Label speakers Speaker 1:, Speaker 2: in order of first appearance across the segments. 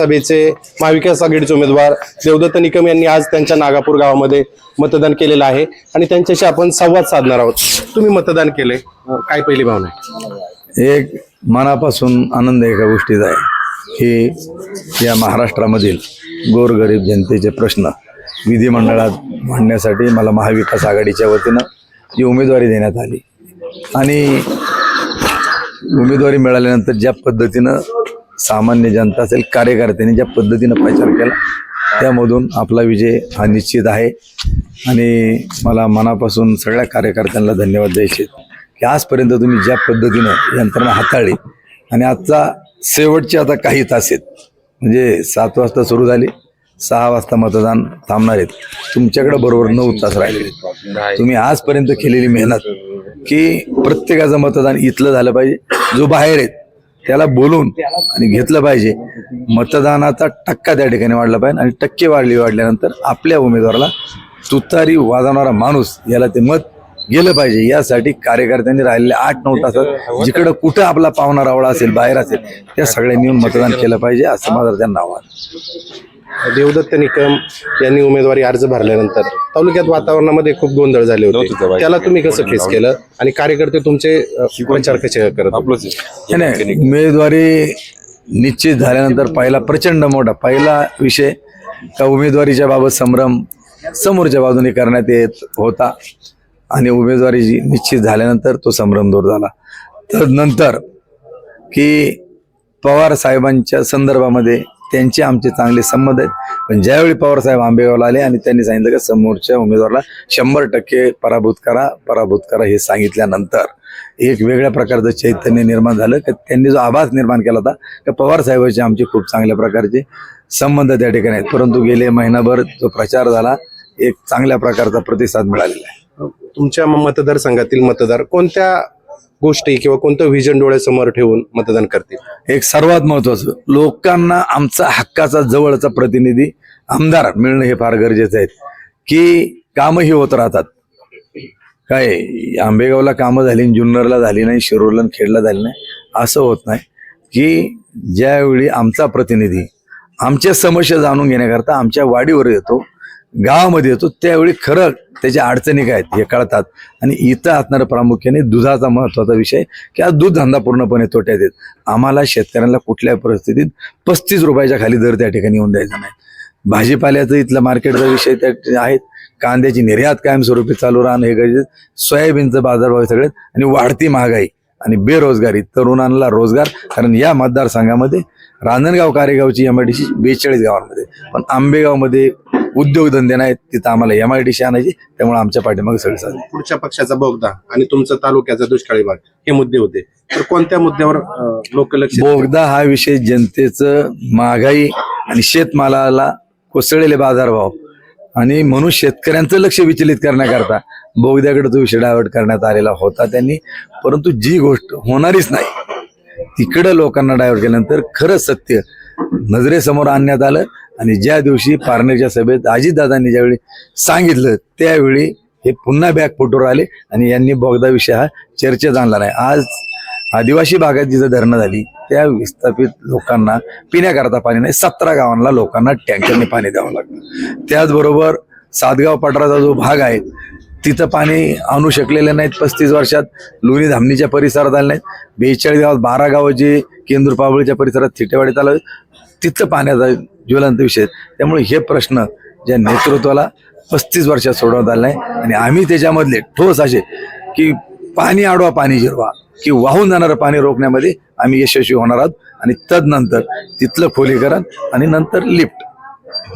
Speaker 1: विधानसभेचे महाविकास आघाडीचे उमेदवार देवदत्त निकम यांनी आज त्यांच्या नागापूर गावामध्ये मतदान केलेलं आहे. आणि त्यांच्याशी आपण संवाद साधणार आहोत. तुम्ही मतदान केले. काय पहिली भावना आहे?
Speaker 2: एक मनापासून आनंद एका गोष्टीचा आहे की या महाराष्ट्रामधील गोरगरीब जनतेचे प्रश्न विधिमंडळात मांडण्यासाठी मला महाविकास आघाडीच्या वतीनं जी उमेदवारी देण्यात आली. आणि उमेदवारी मिळाल्यानंतर ज्या पद्धतीनं सामान्य जनता असेल कार्यकर्त्यांनी ज्या पद्धतीनं प्रचार केला त्यामधून आपला विजय हा निश्चित आहे. आणि मला मनापासून सगळ्या कार्यकर्त्यांना धन्यवाद द्यायचे आहेत की आजपर्यंत तुम्ही ज्या पद्धतीनं यंत्रणा हाताळली आणि आजचा शेवटचे आता काही तास आहेत. म्हणजे सात वाजता सुरू झाली सहा वाजता मतदान थांबणार आहेत. तुमच्याकडे बरोबर नऊ तास राहिले तुम्ही आजपर्यंत केलेली मेहनत की प्रत्येकाचं मतदान इथलं झालं पाहिजे जो बाहेर आहेत त्याला बोलून आणि घेतलं पाहिजे. मतदानाचा टक्का त्या ठिकाणी वाढला पाहिजे आणि टक्के वाढली वाढल्यानंतर आपल्या उमेदवाराला तुतारी वाजवणारा माणूस याला ते मत गेलं पाहिजे. यासाठी कार्यकर्त्यांनी राहिलेल्या आठ नऊ तासात जिकडं कुठं आपला पाहुणा रावळा असेल बाहेर असेल त्या सगळ्यांनी येऊन मतदान केलं पाहिजे असं माझं त्यांना आव्हान.
Speaker 1: देवदत्त निकम यांनी उमेदवारी अर्ज भरल्यानंतर तालुक्यात वातावरणामध्ये खूप गोंधळ झाले होते. त्याला तुम्ही कसं फेस केलं? आणि कार्यकर्ते तुमचे प्रचार कसे करत?
Speaker 2: नाही, उमेदवारी निश्चित झाल्यानंतर पहिला प्रचंड मोठा पहिला विषय का उमेदवारीच्या बाबत संभ्रम समोरच्या बाजूने करण्यात येत होता. आणि उमेदवारी जी निश्चित झाल्यानंतर तो संभ्रम दूर झाला. तदनंतर की पवार साहेबांच्या संदर्भामध्ये त्यांचे आमचे चांगले संबंध आहेत. पण ज्यावेळी पवारसाहेब आंबेगावला आले आणि त्यांनी सांगितलं की समोरच्या उमेदवाराला शंभर टक्के पराभूत करा पराभूत करा हे सांगितल्यानंतर एक वेगळ्या प्रकारचं चैतन्य निर्माण झालं. की त्यांनी जो आभास निर्माण केला होता की पवार साहेबांचे आमचे खूप चांगल्या प्रकारचे संबंध त्या ठिकाणी आहेत. परंतु गेले महिनाभर जो प्रचार झाला एक चांगल्या प्रकारचा प्रतिसाद मिळालेला आहे.
Speaker 1: तुमच्या मतदारसंघातील मतदार कोणत्या गोष्टी किंवा कोणतं व्हिजन डोळ्यासमोर ठेवून मतदान करतील?
Speaker 2: एक सर्वात महत्वाचं लोकांना आमचा हक्काचा जवळचा प्रतिनिधी आमदार मिळणं हे फार गरजेचं आहे. की कामही होत राहतात. काय आंबेगावला कामं झाली जुन्नरला झाली नाही शिरूरला खेडला झाली नाही असं होत नाही. की ज्यावेळी आमचा प्रतिनिधी आमच्या समस्या जाणून घेण्याकरता आमच्या वाडीवर येतो गावामध्ये येतो त्यावेळी खरं त्याच्या अडचणी काय आहेत हे कळतात. आणि इथं असणारं प्रामुख्याने दुधाचा महत्त्वाचा विषय की आज दूध धंदा पूर्णपणे तोट्यात येत आम्हाला शेतकऱ्यांना कुठल्याही परिस्थितीत पस्तीस रुपयाच्या खाली दर त्या ठिकाणी येऊन द्यायचा नाही. भाजीपाल्याचं इथलं मार्केटचा विषय त्या आहेत. कांद्याची निर्यात कायमस्वरूपी चालू राहणं हे गरजेचं सोयाबीनचं बाजारभाव सगळ्यात सगळे आणि वाढती महागाई आणि बेरोजगारी तरुणांना रोजगार. कारण या मतदारसंघामध्ये रांजणगाव कारेगावची एम आय डी सी बेचाळीस गावांमध्ये. पण आंबेगावमध्ये उद्योगधंदे नाहीत तिथं आम्हाला एम आय डी आणायची त्यामुळे आमच्या पाठीमागे सगळे चालले
Speaker 1: पुढच्या पक्षाचा बोगदा आणि तुमचा तालुक्याचा दुष्काळी भाग हे मुद्दे होते. तर कोणत्या मुद्द्यावर लोक लक्ष
Speaker 2: बोगदा हा विषय जनतेचं महागाई आणि शेतमालाला कोसळलेले बाजारभाव आणि म्हणून शेतकऱ्यांचं लक्ष विचलित करण्याकरता बोगद्याकडे तो विषय डायव्हर्ट करण्यात आलेला होता त्यांनी. परंतु जी गोष्ट होणारीच नाही तिकडं लोकांना डायव्हर्ट केल्यानंतर खरं सत्य नजरेसमोर आणण्यात आलं. आणि ज्या दिवशी पारनेरच्या सभेत अजितदादांनी ज्यावेळी सांगितलं त्यावेळी हे पुन्हा बॅक फोटोवर आले आणि यांनी बोगदा विषय हा चर्चेत आणला नाही. आज आदिवासी भागात जिथं धरणं झाली त्या विस्थापित लोकांना पिण्याकरता पाणी नाही सतरा गावांना लोकांना टँकरने पाणी द्यावं लागलं त्याचबरोबर सातगाव पठाराचा जो भाग आहे तिथं पाणी आणू शकलेले नाहीत पस्तीस वर्षात लोणी धामणीच्या परिसरात आले नाहीत. बेचाळीस गावात बारा गावं जे केंदूर पावळीच्या परिसरात थिटेवाडीत आलं तिथं पाण्याचा ज्वलंत विषय. त्यामुळे हे प्रश्न ज्या नेतृत्वाला पस्तीस वर्षात सोडवण्यात आले नाही. आणि आम्ही त्याच्यामधले ठोस असे की पाणी अडवा पाणी जिरवा की वाहून जाणारं पाणी रोखण्यामध्ये आम्ही यशस्वी होणार आहोत. आणि तदनंतर तिथलं खोलीकरण आणि नंतर लिफ्ट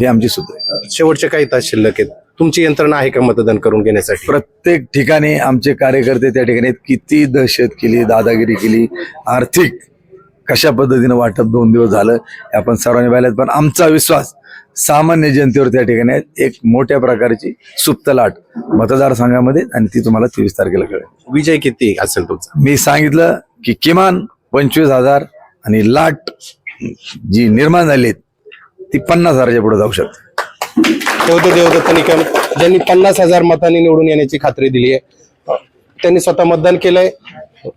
Speaker 2: हे आमची आहे.
Speaker 1: शेवटचे काही तास शिल्लक आहेत. तुमची यंत्रणा आहे का मतदान करून घेण्यासाठी?
Speaker 2: प्रत्येक ठिकाणी आमचे कार्यकर्ते त्या ठिकाणी. किती दहशत केली दादागिरी केली आर्थिक कशा पद्धतीनं वाटप दोन दिवस झालं हे आपण सर्वांनी पाहिलं पण आमचा विश्वास सामान्य जनतेवर त्या ठिकाणी. एक मोठ्या प्रकारची सुप्त लाट मतदारसंघामध्ये आणि ती तुम्हाला तेवीस तारखेला कळेल.
Speaker 1: विजय किती असेल तुमचा?
Speaker 2: मी सांगितलं की किमान पंचवीस हजार आणि लाट जी निर्माण झाली ती पन्नास हजाराच्या पुढे जाऊ शकते.
Speaker 1: देवदत्त देवदत्त निकम ज्यांनी पन्नास हजार मतांनी निवडून येण्याची खात्री दिली आहे. त्यांनी स्वतः मतदान केलंय.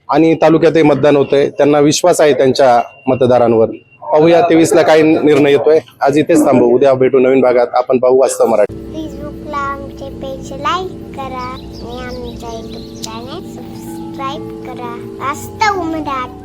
Speaker 1: आणि तालुक्यातही मतदान होतंय. त्यांना विश्वास आहे त्यांच्या मतदारांवर. पाहूया तेवीस ला काय निर्णय येतोय. आज इथेच थांबू. उद्या भेटू नवीन भागात. आपण पाहू वास्तव मराठी.
Speaker 3: फेसबुकला आमचे पेज लाईक करा आणि आमच्या युट्यूब चॅनल सबस्क्राईब करा. वास्तव मराठी.